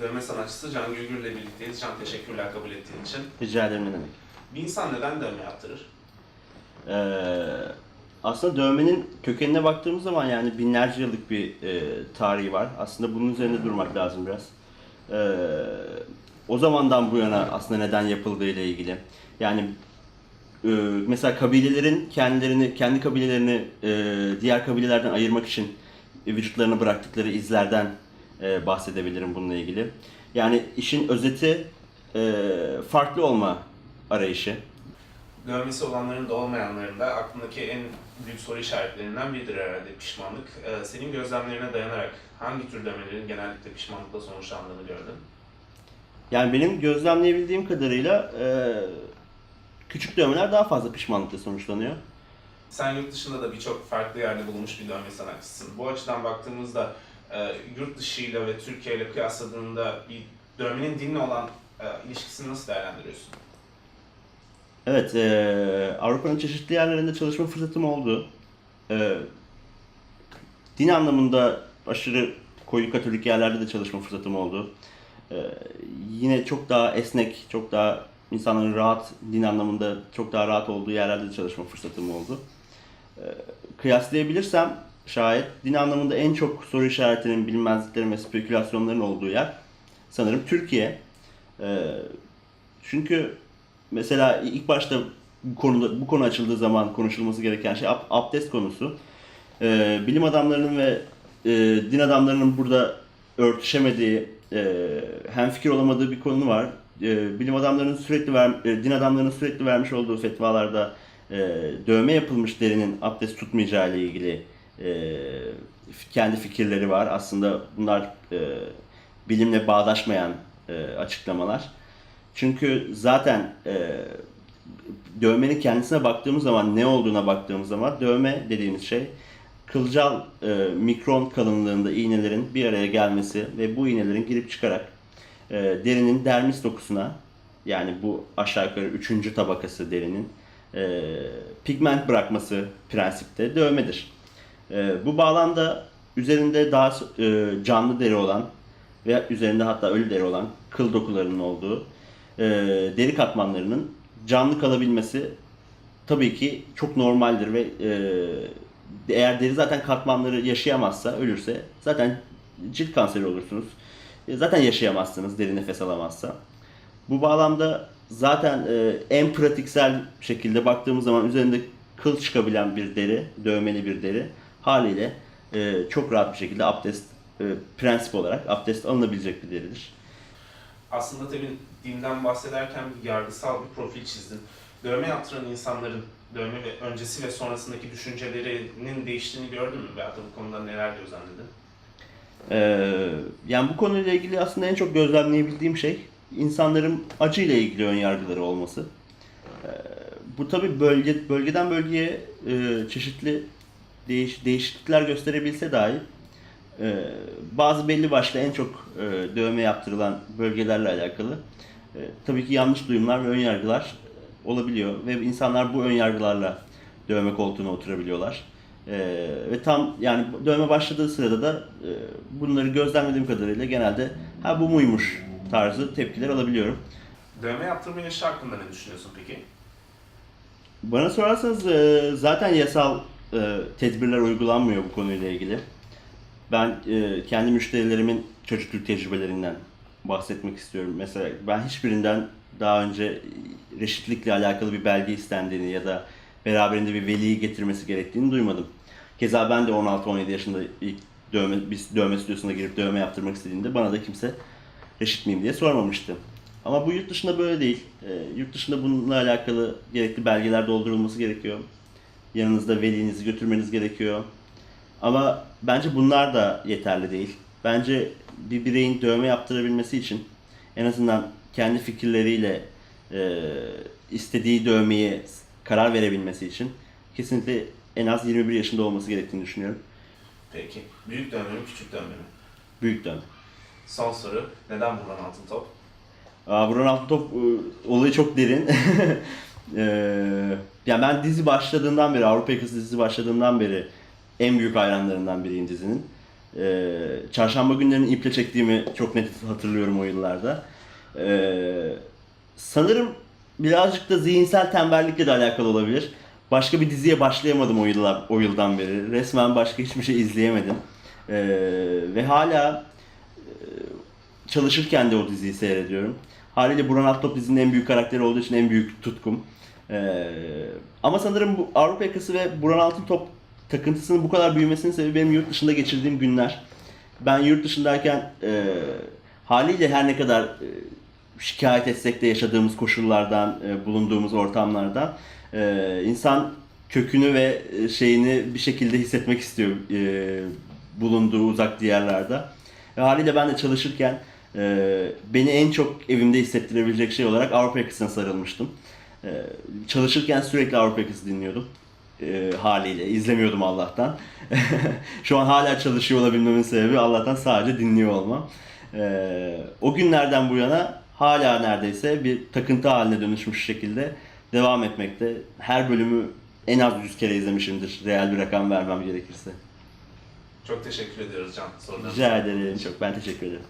Dövme sanatçısı Can Gülgür ile birlikteyiz. Can teşekkürler kabul ettiğin için. Rica ederim ne demek. Bir insan neden dövme yaptırır? Ee, aslında dövmenin kökenine baktığımız zaman yani binlerce yıllık bir e, tarihi var. Aslında bunun üzerinde durmak lazım biraz. Ee, o zamandan bu yana aslında neden yapıldığı ile ilgili. Yani e, mesela kabilelerin kendilerini, kendi kabilelerini e, diğer kabilelerden ayırmak için vücutlarına bıraktıkları izlerden e, bahsedebilirim bununla ilgili. Yani işin özeti e, farklı olma arayışı. Dövmesi olanların da olmayanların da aklındaki en büyük soru işaretlerinden biridir herhalde pişmanlık. Ee, senin gözlemlerine dayanarak hangi tür dövmelerin genellikle pişmanlıkla sonuçlandığını gördün? Yani benim gözlemleyebildiğim kadarıyla e, küçük dövmeler daha fazla pişmanlıkla sonuçlanıyor. Sen yurt dışında da birçok farklı yerde bulunmuş bir dövme sanatçısın. Bu açıdan baktığımızda e, yurt dışıyla ve Türkiye ile kıyasladığında bir dövmenin dinle olan e, ilişkisini nasıl değerlendiriyorsun? Evet, e, Avrupa'nın çeşitli yerlerinde çalışma fırsatım oldu. E, din anlamında aşırı koyu katolik yerlerde de çalışma fırsatım oldu. E, yine çok daha esnek, çok daha insanların rahat, din anlamında çok daha rahat olduğu yerlerde de çalışma fırsatım oldu. E, kıyaslayabilirsem şayet din anlamında en çok soru işaretinin, bilinmezliklerin ve spekülasyonların olduğu yer sanırım Türkiye. E, çünkü mesela ilk başta bu konuda bu konu açıldığı zaman konuşulması gereken şey ab- abdest konusu. Ee, bilim adamlarının ve e, din adamlarının burada örtüşemediği, e, hemfikir olamadığı bir konu var. E, bilim adamlarının sürekli ver, e, din adamlarının sürekli vermiş olduğu fetvalarda e, dövme yapılmış derinin abdest tutmayacağı ile ilgili e, kendi fikirleri var. Aslında bunlar e, bilimle bağdaşmayan e, açıklamalar. Çünkü zaten e, dövmenin kendisine baktığımız zaman ne olduğuna baktığımız zaman dövme dediğimiz şey kılcal e, mikron kalınlığında iğnelerin bir araya gelmesi ve bu iğnelerin girip çıkarak e, derinin dermis dokusuna yani bu aşağı yukarı üçüncü tabakası derinin e, pigment bırakması prensipte dövmedir. E, bu bağlamda üzerinde daha e, canlı deri olan veya üzerinde hatta ölü deri olan kıl dokularının olduğu e, deri katmanlarının canlı kalabilmesi tabii ki çok normaldir ve e, eğer deri zaten katmanları yaşayamazsa, ölürse zaten cilt kanseri olursunuz. E, zaten yaşayamazsınız deri nefes alamazsa. Bu bağlamda zaten e, en pratiksel şekilde baktığımız zaman üzerinde kıl çıkabilen bir deri, dövmeli bir deri haliyle e, çok rahat bir şekilde abdest e, prensip olarak abdest alınabilecek bir deridir. Aslında tabii dinden bahsederken bir yargısal bir profil çizdin. Dövme yaptıran insanların dövme ve öncesi ve sonrasındaki düşüncelerinin değiştiğini gördün mü? Veyahut da bu konuda neler gözlemledin? Ee, yani bu konuyla ilgili aslında en çok gözlemleyebildiğim şey insanların acıyla ilgili ön yargıları olması. Ee, bu tabi bölge bölgeden bölgeye e, çeşitli değiş, değişiklikler gösterebilse dahi e, bazı belli başlı en çok e, dövme yaptırılan bölgelerle alakalı e, tabii ki yanlış duyumlar ve ön yargılar olabiliyor ve insanlar bu ön yargılarla dövme koltuğuna oturabiliyorlar. Ee, ve tam yani dövme başladığı sırada da e, bunları gözlemlediğim kadarıyla genelde ha bu muymuş tarzı tepkiler alabiliyorum. Dövme yaptırma yaşı hakkında ne düşünüyorsun peki? Bana sorarsanız e, zaten yasal e, tedbirler uygulanmıyor bu konuyla ilgili. Ben e, kendi müşterilerimin çocukluk tecrübelerinden bahsetmek istiyorum. Mesela ben hiçbirinden daha önce reşitlikle alakalı bir belge istendiğini ya da beraberinde bir veliyi getirmesi gerektiğini duymadım. Keza ben de 16-17 yaşında ilk dövme, bir dövme stüdyosuna girip dövme yaptırmak istediğimde bana da kimse reşit miyim diye sormamıştı. Ama bu yurt dışında böyle değil. E, yurt dışında bununla alakalı gerekli belgeler doldurulması gerekiyor. Yanınızda velinizi götürmeniz gerekiyor. Ama bence bunlar da yeterli değil. Bence bir bireyin dövme yaptırabilmesi için en azından kendi fikirleriyle e, istediği dövmeyi karar verebilmesi için kesinlikle en az 21 yaşında olması gerektiğini düşünüyorum. Peki. Büyük dövme mi, küçük dövme mi? Büyük dövme. Son soru. Neden Burhan Altıntop? Aa, Burhan Altıntop e, olayı çok derin. Eee yani ben dizi başladığından beri, Avrupa Yakası dizisi başladığından beri en büyük hayranlarından biriyim dizinin. Ee, çarşamba günlerini iple çektiğimi çok net hatırlıyorum o yıllarda. Ee, sanırım birazcık da zihinsel tembellikle de alakalı olabilir. Başka bir diziye başlayamadım o, yıllar, o yıldan beri. Resmen başka hiçbir şey izleyemedim. Ee, ve hala e, çalışırken de o diziyi seyrediyorum. Haliyle Burhan Alttop dizinin en büyük karakteri olduğu için en büyük tutkum. Ee, ama sanırım bu Avrupa Yakası ve Burhan Altıntop takıntısının bu kadar büyümesinin sebebi benim yurt dışında geçirdiğim günler. Ben yurt dışındayken e, haliyle her ne kadar e, şikayet etsek de yaşadığımız koşullardan, e, bulunduğumuz ortamlardan e, insan kökünü ve e, şeyini bir şekilde hissetmek istiyor e, bulunduğu uzak diyarlarda. Ve haliyle ben de çalışırken e, beni en çok evimde hissettirebilecek şey olarak Avrupa Yakası'na sarılmıştım. E, çalışırken sürekli Avrupa Yakası dinliyordum. E, haliyle izlemiyordum Allah'tan. Şu an hala çalışıyor olabilmemin sebebi Allah'tan sadece dinliyor olmam. E, o günlerden bu yana hala neredeyse bir takıntı haline dönüşmüş şekilde devam etmekte. Her bölümü en az 100 kere izlemişimdir. Real bir rakam vermem gerekirse. Çok teşekkür ediyoruz Can sorularınız. Rica ederim çok. Ben teşekkür ederim.